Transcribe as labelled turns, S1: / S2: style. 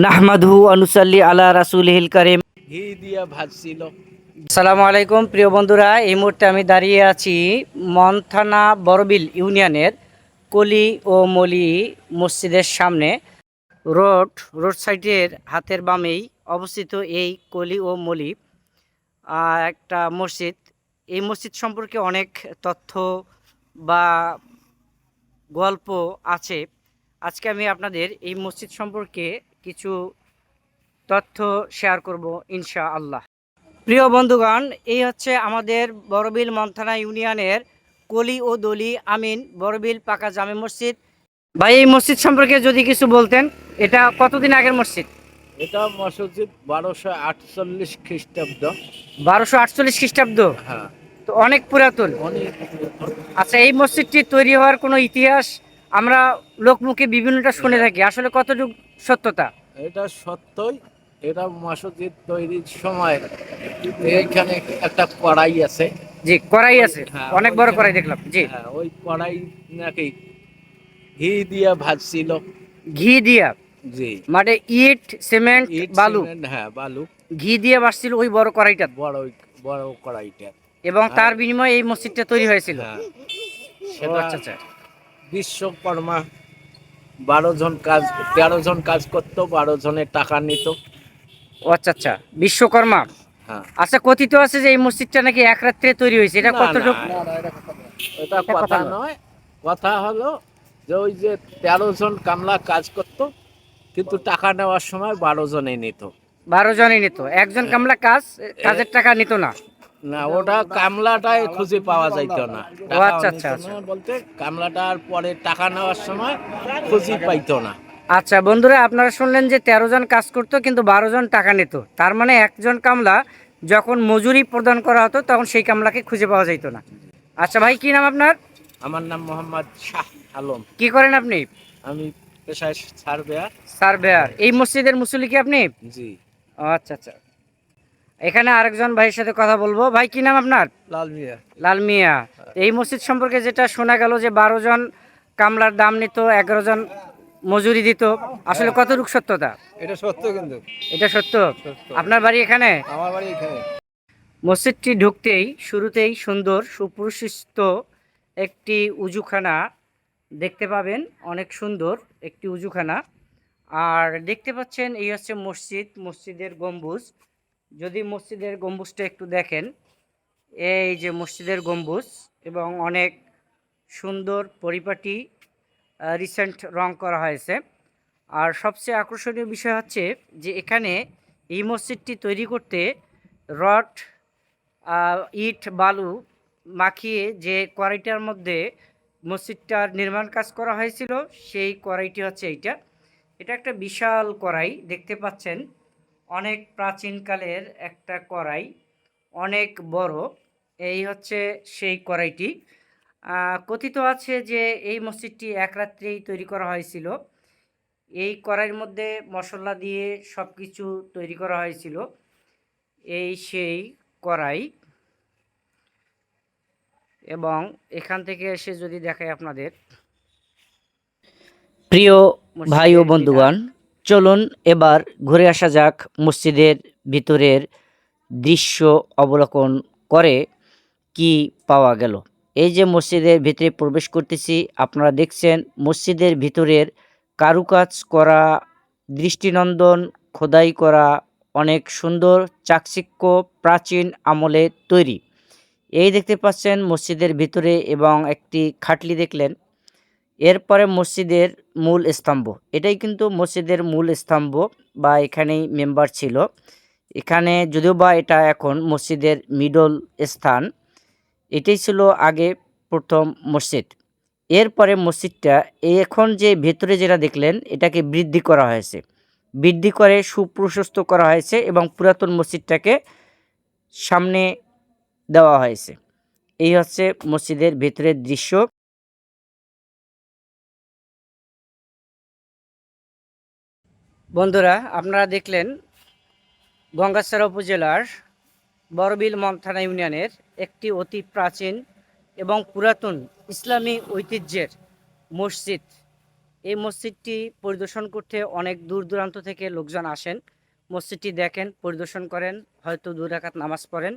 S1: নাহমাদহু আনুসাল্লি আলা রাসুলহিল করিম।
S2: ঘি দিয়ে ভাজছিল।
S1: আসসালামু আলাইকুম প্রিয় বন্ধুরা এই মুহূর্তে আমি দাঁড়িয়ে আছি মন্থানা বড়বিল ইউনিয়নের কলি ও মলি মসজিদের সামনে। রোড রোড সাইডের হাতের বামেই অবস্থিত এই কলি ও মলি একটা মসজিদ। এই মসজিদ সম্পর্কে অনেক তথ্য বা গল্প আছে। আজকে আমি আপনাদের এই মসজিদ সম্পর্কে কিছু তথ্য শেয়ার করব ইনশা আল্লাহ প্রিয় বন্ধুগণ এই হচ্ছে আমাদের বড়বিল মন্থানা ইউনিয়নের কলি ও দলি আমিন বড়বিল পাকা জামে মসজিদ। ভাই এই মসজিদ সম্পর্কে যদি কিছু বলতেন এটা কতদিন আগের মসজিদ?
S2: এটা মসজিদ বারোশো আটচল্লিশ খ্রিস্টাব্দ।
S1: বারোশো আটচল্লিশ খ্রিস্টাব্দ?
S2: হ্যাঁ।
S1: তো অনেক পুরাতন। আচ্ছা এই মসজিদটি তৈরি হওয়ার কোনো ইতিহাস আমরা লোকমুখে বিভিন্নটা শুনে থাকি। আসলে কতটুকু সত্যতা?
S2: এটা সত্যই এটা মসজিদ তৈরির সময় এইখানে একটা কড়াই আছে।
S1: জি কড়াই আছে।
S2: হ্যাঁ,
S1: অনেক বড় কড়াই দেখলাম। জি।
S2: হ্যাঁ ওই কড়াই নাকি ঘি দিয়ে ভাজছিল।
S1: ঘি দিয়া?
S2: জি।
S1: মানে ইট সিমেন্ট বালু?
S2: হ্যাঁ বালু।
S1: ঘি দিয়ে ভাজছিল ওই বড় কড়াইটা?
S2: বড় বড় কড়াইটা।
S1: এবং তার বিনিময়ে এই মসজিদটা তৈরি হয়েছিল?
S2: হ্যাঁ সেটা
S1: আচ্ছা আচ্ছা।
S2: বিশ্বকর্মা বারো জন কাজ তেরো জন কাজ করতো বারো জনের টাকা নিত।
S1: ও আচ্ছা আচ্ছা বিশ্বকর্মা?
S2: হ্যাঁ।
S1: আচ্ছা কথিত আছে যে এই মসজিদটা নাকি এক রাত্রে তৈরি হয়েছে এটা
S2: না,
S1: কতটুকু?
S2: এটা
S1: এটা
S2: কথা নয়। কথা হলো যে ওই যে তেরো জন কামলা কাজ করত কিন্তু টাকা নেওয়ার সময় বারো জনে নিত।
S1: বারো জনই নিত। একজন কামলা কাজ কাজের টাকা নিত না।
S2: না ওটা কামলাটাই খুঁজে পাওয়া যাইত না।
S1: আচ্ছা, আচ্ছা, আচ্ছা।
S2: বলতে কামলাটার পরে টাকা নেওয়ার সময় খুঁজে পাইতো না।
S1: আচ্ছা বন্ধুরা আপনারা শুনলেন যে তেরো জন কাজ করতো কিন্তু বারো জন টাকা নিত। তার মানে একজন কামলা যখন মজুরি প্রদান করা হতো তখন সেই কামলাকে খুঁজে পাওয়া যাইতো না। আচ্ছা ভাই কি নাম আপনার?
S2: আমার নাম মোহাম্মদ শাহ আলম।
S1: কি করেন আপনি?
S2: আমি পেশায় সার্ভেয়ার
S1: সার্ভেয়ার এই মসজিদের মুসল্লি কি আপনি?
S2: জি।
S1: আচ্ছা আচ্ছা। এখানে আরেকজন ভাইয়ের সাথে কথা বলব। ভাই কি নাম আপনার?
S2: লাল মিয়া।
S1: লাল মিয়া। এই মসজিদ সম্পর্কে যেটা শোনা গেল যে বারো জন কামলার দাম নিত এগারো জন মজুরি দিত আসলে কত রূপ সত্যতা?
S2: এটা সত্য কিন্তু।
S1: এটা সত্য?
S2: সত্য।
S1: আপনার বাড়ি এখানে?
S2: আমার বাড়ি এখানে।
S1: মসজিদটি ঢুকতেই শুরুতেই সুন্দর সুপ্রশিষ্ট একটি উজুখানা দেখতে পাবেন। অনেক সুন্দর একটি উজুখানা। আর দেখতে পাচ্ছেন এই হচ্ছে মসজিদ মসজিদের গম্বুজ। যদি মসজিদের গম্বুজটা একটু দেখেন, এই যে মসজিদের গম্বুজ এবং অনেক সুন্দর পরিপাটি রিসেন্ট রং করা হয়েছে। আর সবচেয়ে আকর্ষণীয় বিষয় হচ্ছে যে এখানে এই মসজিদটি তৈরি করতে রড ইট, বালু মাখিয়ে যে কড়াইটার মধ্যে মসজিদটার নির্মাণ কাজ করা হয়েছিল, সেই কড়াইটি হচ্ছে এইটা। এটা একটা বিশাল কড়াই, দেখতে পাচ্ছেন। অনেক প্রাচীনকালের একটা কড়াই অনেক বড় এই হচ্ছে সেই কড়াইটি। কথিত আছে যে এই মসজিদটি এক রাত্রেই তৈরি করা হয়েছিল। এই কড়াইয়ের মধ্যে মশলা দিয়ে সব কিছু তৈরি করা হয়েছিল। এই সেই কড়াই। এবং এখান থেকে এসে যদি দেখাই আপনাদের। প্রিয় ভাই ও বন্ধুগণ চলুন এবার ঘুরে আসা যাক মসজিদের ভিতরের দৃশ্য অবলোকন করে কি পাওয়া গেল। এই যে মসজিদের ভিতরে প্রবেশ করতেছি, আপনারা দেখছেন মসজিদের ভিতরের কারুকাজ করা, দৃষ্টিনন্দন, খোদাই করা অনেক সুন্দর, চাকচিক্য, প্রাচীন আমলে তৈরি। এই দেখতে পাচ্ছেন মসজিদের ভিতরে এবং একটি খাটলি দেখলেন। এরপরে মসজিদের মূল স্তম্ভ। এটাই কিন্তু মসজিদের মূল স্তম্ভ বা এখানেই মেম্বার ছিল। এখানে যদিও বা এটা এখন মসজিদের মিডল স্থান, এটাই ছিল আগে প্রথম মসজিদ। এরপরে মসজিদটা, এখন যে ভেতরে যেটা দেখলেন, এটাকে বৃদ্ধি করা হয়েছে। বৃদ্ধি করে সুপ্রশস্ত করা হয়েছে এবং পুরাতন মসজিদটাকে সামনে দেওয়া হয়েছে। এই হচ্ছে মসজিদের ভেতরের দৃশ্য। বন্ধুরা, আপনারা দেখলেন গঙ্গাসারা উপজেলার বড়বিল মন্থানা ইউনিয়নের একটি অতি প্রাচীন এবং পুরাতন ইসলামী ঐতিহ্যের মসজিদ। এই মসজিদটি পরিদর্শন করতে অনেক দূর দূরান্ত থেকে লোকজন আসেন। মসজিদটি দেখেন, পরিদর্শন করেন, হয়তো দু রাকাত নামাজ পড়েন।